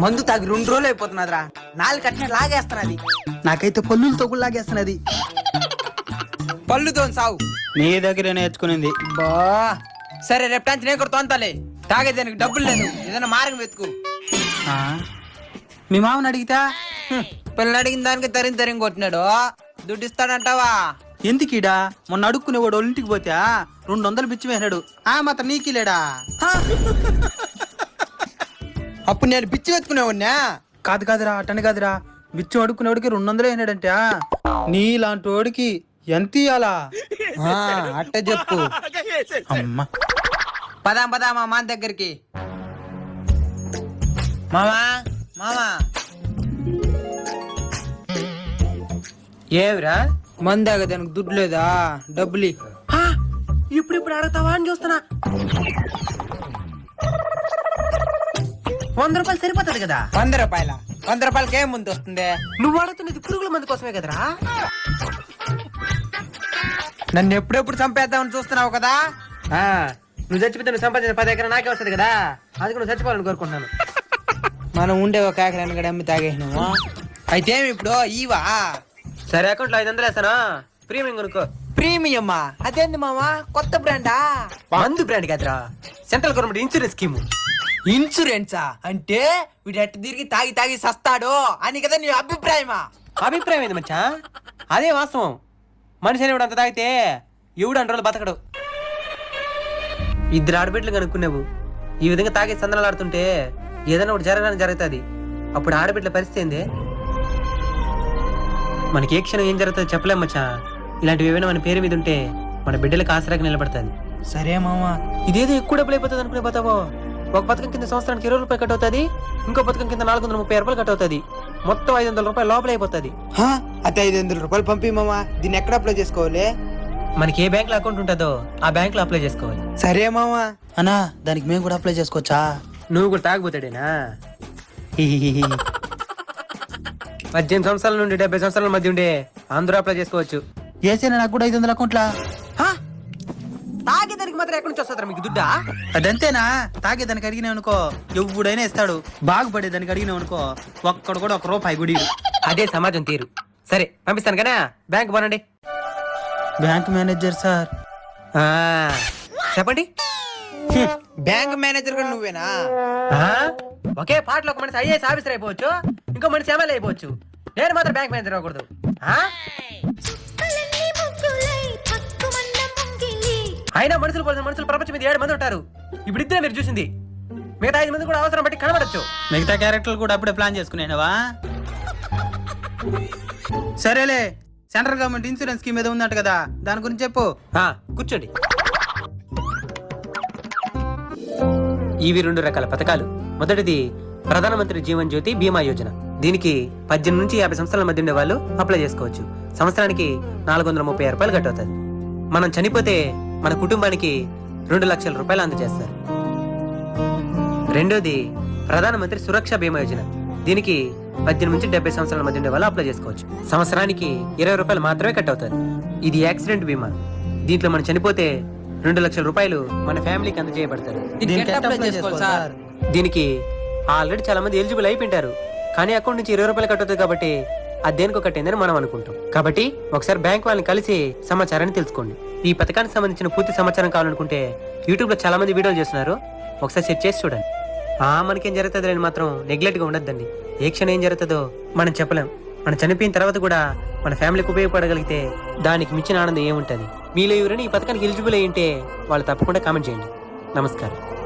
మందు తాగి రెండు రోజులు అయిపోతున్నదిరా. నాలుగు కట్టిన లాగేస్తున్నది. నాకైతే పల్లులు తొగులు లాగేస్తున్నది. పళ్ళుతో సావు. నీ దగ్గర నేర్చుకునింది. బా సరే రేపు నేను కూడా తొంతలే తాగేదానికి డబ్బులు లేదు. ఏదైనా మార్గం వెతుకు. ఆ? మీ మామని అడిగితా హ్మ్, పిల్లని అడిగిన దానికి తరిగి తరిగి కొట్టినాడు. దుడ్డు ఇస్తాడంటావా? ఎందుకీడా మొన్న అడుక్కునేవాడు వాళ్ళ ఇంటికి పోతే రెండు వందలు బిచ్చి వేసాడు ఆ మాత్రం నీకి లేడా? హా? అప్పుడు నేను పిచ్చి వెతుకునేవాడినా కాదు కాదురా అట్టని కాదురా. బిచ్చం అడుక్కునేవాడికి రెండు వందలు వేసాడంటే నీలాంటి వాడికి ఎంత ఇయ్యాలా? ఆ, అట్ట చెప్పు. అమ్మా. పదాం పదా మా మామ దగ్గరికి. మామా మామా. ఏమిరా? మంది తాగేదానికి దుడ్డు లేదా? డబ్బులు ఇ. ఇప్పుడు ఇప్పుడు అడుగుతావా అని చూస్తున్నా. వంద రూపాయలు సరిపోతుంది కదా? వంద రూపాయల? వంద రూపాయలకి ఏం ముందు వస్తుంది? నువ్వు అడుగుతున్నది పురుగుల మంది కోసమే కదరా? నన్ను ఎప్పుడెప్పుడు చంపేద్దామని చూస్తున్నావు కదా? ఆ, నువ్వు చచ్చిపోతే నువ్వు సంపాదించిన పది ఎకరా నాకే వస్తుంది కదా? అందుకు నువ్వు చచ్చిపోవాలని కోరుకుంటున్నాను. మనం ఉండే ఒక ఎకరాన్ని కూడా అమ్మి తాగేసినాము అయితే ఏమి ఇప్పుడు? ఈవా? సరే అకౌంట్లో ఐదు వందలు వేస్తాను. ప్రీమియం కొనుక్కో. ప్రీమియమ్మా? అదేంది మామా కొత్త బ్రాండా? మందు బ్రాండ్ కదరా. Central government insurance scheme. ఇన్సూరెన్సా? అంటే వీడు ఎట్ట తిరిగి తాగి తాగి సస్తాడు అని కదా నీ అభిప్రాయమా? అభిప్రాయం ఏంది మచ్చా? అదే వాస్తవం. మనిషి అనేవాడు అంత తాగితే ఎవడు అంట రోజులు బతకడు. ఇద్దరు ఆడబిడ్డలు కనుక్కున్నావు. ఈ విధంగా తాగే సందనాలు ఆడుతుంటే ఏదైనా ఒకటి జరగడానికి జరుగుతుంది. అప్పుడు ఆడబిడ్డల పరిస్థితి ఏంది? మనకి ఏ క్షణం ఏం జరుగుతుందో చెప్పలేం మచ్చా. ఇలాంటివి ఏమైనా మన పేరు మీద ఉంటే మన బిడ్డలకు ఆసరాగా నిలబడుతుంది. సరే మామా ఇదేదో ఎక్కువ డబ్బులు అయిపోతుంది అనుకునే పోతావో ఒక పథకం కింద సంవత్సరానికి ఇరవై రూపాయలు కట్ అవుతుంది ఇంకో పథకం కింద నాలుగు వందల ముప్పై రూపాయలు కట్ అవుతుంది. మొత్తం ఐదు వందల రూపాయలు లోపల అయిపోతుంది. అతే ఐదు వందల రూపాయలు పంపి మామా దీన్ని ఎక్కడ అప్లై చేసుకోవాలి? మనకి ఏ బ్యాంక్లో అకౌంట్ ఉంటుందో ఆ బ్యాంక్లో అప్లై చేసుకోవాలి. సరే మామా. అన్నా దానికి మేము కూడా అప్లై చేసుకోవచ్చా? నువ్వు కూడా తాగిపోతాడేనా. పద్దెనిమిది సంవత్సరాల నుండి డెబ్బై సంవత్సరాల మధ్య ఉండే అందరూ అప్లై చేసుకోవచ్చు. వేసేనా నాకు కూడా ఐదు వందల అకౌంట్లా? తాగేదానికి మాత్రం ఎక్కడి నుంచి వస్తుందా మీకు దుడ్డా? అదంతేనా? తాగేదానికి అడిగినావు అనుకో ఎవడైనా ఇస్తాడు. బాగుపడేదానికి అడిగినావు అనుకో ఒక్కడు కూడా ఒక రూపాయి గుడి అదే సమాజం తీరు. సరే పంపిస్తాను కదా? బ్యాంక్ పోనండి. Bank manager sir. ఆ, చెప్పండి. బ్యాంక్ మేనేజర్ కూడా నువ్వేనా? ఆ? ఒకే పాటలో ఒక మనిషి ఐఏఎస్ ఆఫీసర్ అయిపోవచ్చు ఇంకో మనిషి ఎమ్మెల్యే అయిపోవచ్చు. నేను మాత్రం బ్యాంక్ మేనేజర్ అవ్వకూడదు. ఆ? అయినా మనుషులు కోసం మనుషులు ప్రపంచం మీద ఏడు మంది ఉంటారు. ఇప్పుడు ఇద్దరే మీరు చూసింది. మిగతా ఐదు మంది కూడా అవసరం బట్టి కనబడచ్చు. మిగతా క్యారెక్టర్లు కూడా అప్పుడే ప్లాన్ చేసుకునేవా సరేలే సెంట్రల్ గవర్నమెంట్ ఇన్సూరెన్స్ స్కీమ్ ఏదో ఉందంట కదా దాని గురించి చెప్పు. ఆ, కూర్చోండి. ఇవి రెండు రకాల పథకాలు. మొదటిది ప్రధానమంత్రి జీవన్ జ్యోతి బీమా యోజన. దీనికి పద్దెనిమిది నుంచి యాభై సంవత్సరాల మధ్య ఉండే వాళ్ళు అప్లై చేసుకోవచ్చు. సంవత్సరానికి నాలుగు వందల ముప్పై ఆరు రూపాయలు కట్టవుతుంది మనం చనిపోతే మన కుటుంబానికి రెండు లక్షల రూపాయలు అందజేస్తారు. రెండోది ప్రధానమంత్రి సురక్ష బీమా యోజన. దీనికి పద్దెనిమిది నుంచి డెబ్బై సంవత్సరాల మధ్య ఉండే వాళ్ళు అప్లై చేసుకోవచ్చు. సంవత్సరానికి ఇరవై రూపాయలు మాత్రమే కట్ అవుతుంది ఇది యాక్సిడెంట్ బీమా. దీంట్లో మనం చనిపోతే రెండు లక్షల రూపాయలు మన ఫ్యామిలీకి అందజేయబడతారు. దీనికి ఆల్రెడీ చాలా మంది ఎలిజిబుల్ అయిపోయింటారు. కానీ అకౌంట్ నుంచి ఇరవై రూపాయలు కట్ అవుతుంది కాబట్టి అది దేనికి కట్టిందని మనం అనుకుంటాం. కాబట్టి ఒకసారి బ్యాంక్ వాళ్ళని కలిసి సమాచారాన్ని తెలుసుకోండి. ఈ పథకానికి సంబంధించిన పూర్తి సమాచారం కావాలనుకుంటే యూట్యూబ్లో చాలా మంది వీడియోలు చేస్తున్నారు. ఒకసారి సెట్ చేసి చూడండి. ఆ మనకేం జరుగుతుంది అని మాత్రం నెగ్లెక్ట్గా ఉండద్దండి. ఏ క్షణం ఏం జరుగుతుందో మనం చెప్పలేం. మనం చనిపోయిన తర్వాత కూడా మన ఫ్యామిలీకి ఉపయోగపడగలిగితే దానికి మించిన ఆనందం ఏముంటుంది? మీలో ఎవరైనా ఈ పథకానికి ఎలిజిబుల్ అయ్యింటే వాళ్ళు తప్పకుండా కామెంట్ చేయండి. నమస్కారం.